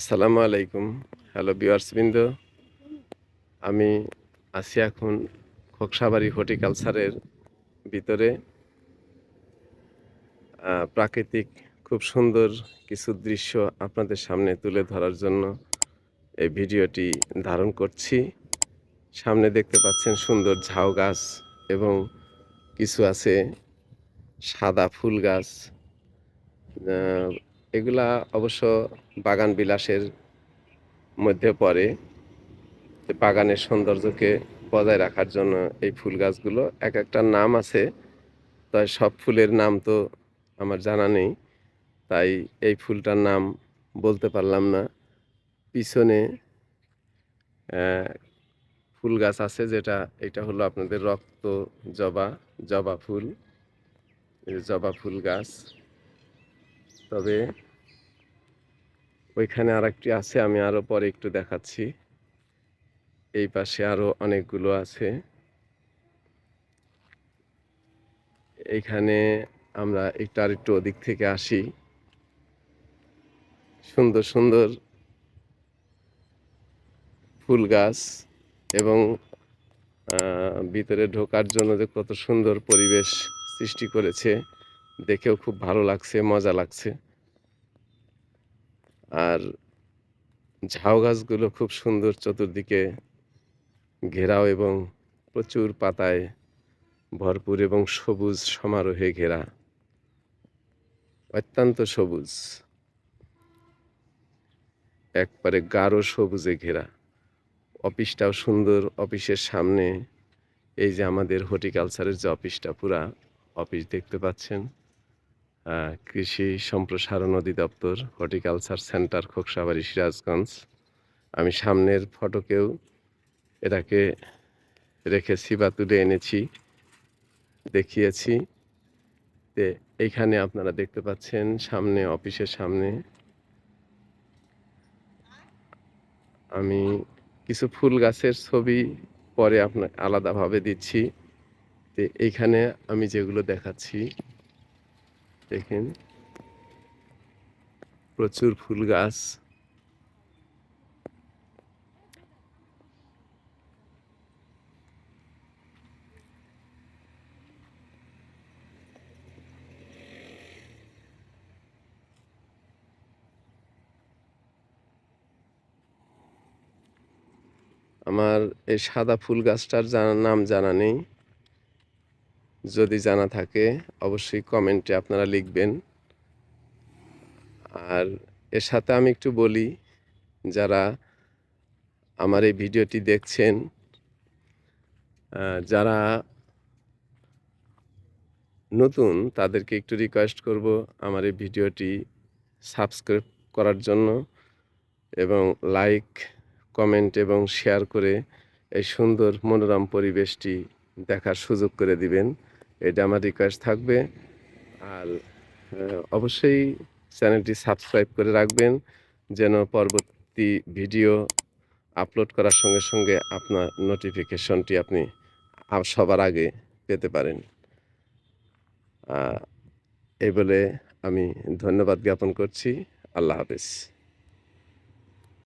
আসসালামু আলাইকুম। হ্যালো বিওয়ার্সবৃন্দ আমি আছি এখন খোকসাবাড়ি হর্টিকালচারের ভিতরে। প্রাকৃতিক খুব সুন্দর কিছু দৃশ্য আপনাদের সামনে তুলে ধরার জন্য এই ভিডিওটি ধারণ করছি। সামনে দেখতে পাচ্ছেন সুন্দর ঝাউ গাছ এবং কিছু আছে সাদা ফুল গাছ। এগুলা অবশ্য বাগান বিলাসের মধ্যে পড়ে। বাগানের সৌন্দর্যকে বজায় রাখার জন্য এই ফুল গাছগুলো এক একটা নাম আছে, তাই সব ফুলের নাম তো আমার জানা নেই। তাই এই ফুলটার নাম বলতে পারলাম না। পিছনে ফুল গাছ আছে যেটা, এটা হলো আপনাদের রক্ত জবা জবা ফুল। জবা ফুল গাছ। তবে ওইখানে আর একটি আছে, আমি আরও পরে একটু দেখাচ্ছি। এই পাশে আরও অনেকগুলো আছে। এইখানে আমরা একটু আর একটু ওদিক থেকে আসি। সুন্দর সুন্দর ফুল গাছ এবং ভিতরে ঢোকার জন্য যে কত সুন্দর পরিবেশ সৃষ্টি করেছে। দেখেও খুব ভালো লাগছে, মজা লাগছে। আর ঝাউ গাছগুলো খুব সুন্দর চতুর্দিকে ঘেরাও এবং প্রচুর পাতায় ভরপুর এবং সবুজ সমারোহে ঘেরা। অত্যন্ত সবুজ। একবারে গাঢ় সবুজে ঘেরা। অফিসটাও সুন্দর, অফিসের সামনে এই যে আমাদের হর্টিকালচারের যে অফিসটা, পুরা অফিস দেখতে পাচ্ছেন। কৃষি সম্প্রসারণ অধিদপ্তর, হর্টিকালচার সেন্টার, খোকসাবাড়ি, সিরাজগঞ্জ। আমি সামনের ফটোকেও এটাকে রেখেছি বা তুলে এনেছি, দেখিয়েছি। তে এইখানে আপনারা দেখতে পাচ্ছেন, সামনে, অফিসের সামনে আমি কিছু ফুল গাছের ছবি পরে আপনার আলাদাভাবে দিচ্ছি। তো এইখানে আমি যেগুলো দেখাচ্ছি দেখেন। প্রচুর ফুল গাছ। আমার এই সাদা ফুল গাছটার নাম জানা নেই। যদি জানা থাকে, অবশ্যই কমেন্টে আপনারা লিখবেন। আর এর সাথে আমি একটু বলি, যারা আমার এই ভিডিওটি দেখছেন যারা নতুন, তাদেরকে একটু রিকোয়েস্ট করব আমার এই ভিডিওটি সাবস্ক্রাইব করার জন্য এবং লাইক কমেন্ট এবং শেয়ার করে এই সুন্দর মনোরম পরিবেশটি দেখার সুযোগ করে দিবেন। এটা আমার রিকোয়েস্ট থাকবে। আর অবশ্যই চ্যানেলটি সাবস্ক্রাইব করে রাখবেন, যেন পরবর্তী ভিডিও আপলোড করার সঙ্গে সঙ্গে আপনার নোটিফিকেশনটি আপনি সবার আগে পেতে পারেন। এই বলে আমি ধন্যবাদ জ্ঞাপন করছি। আল্লাহ হাফেজ।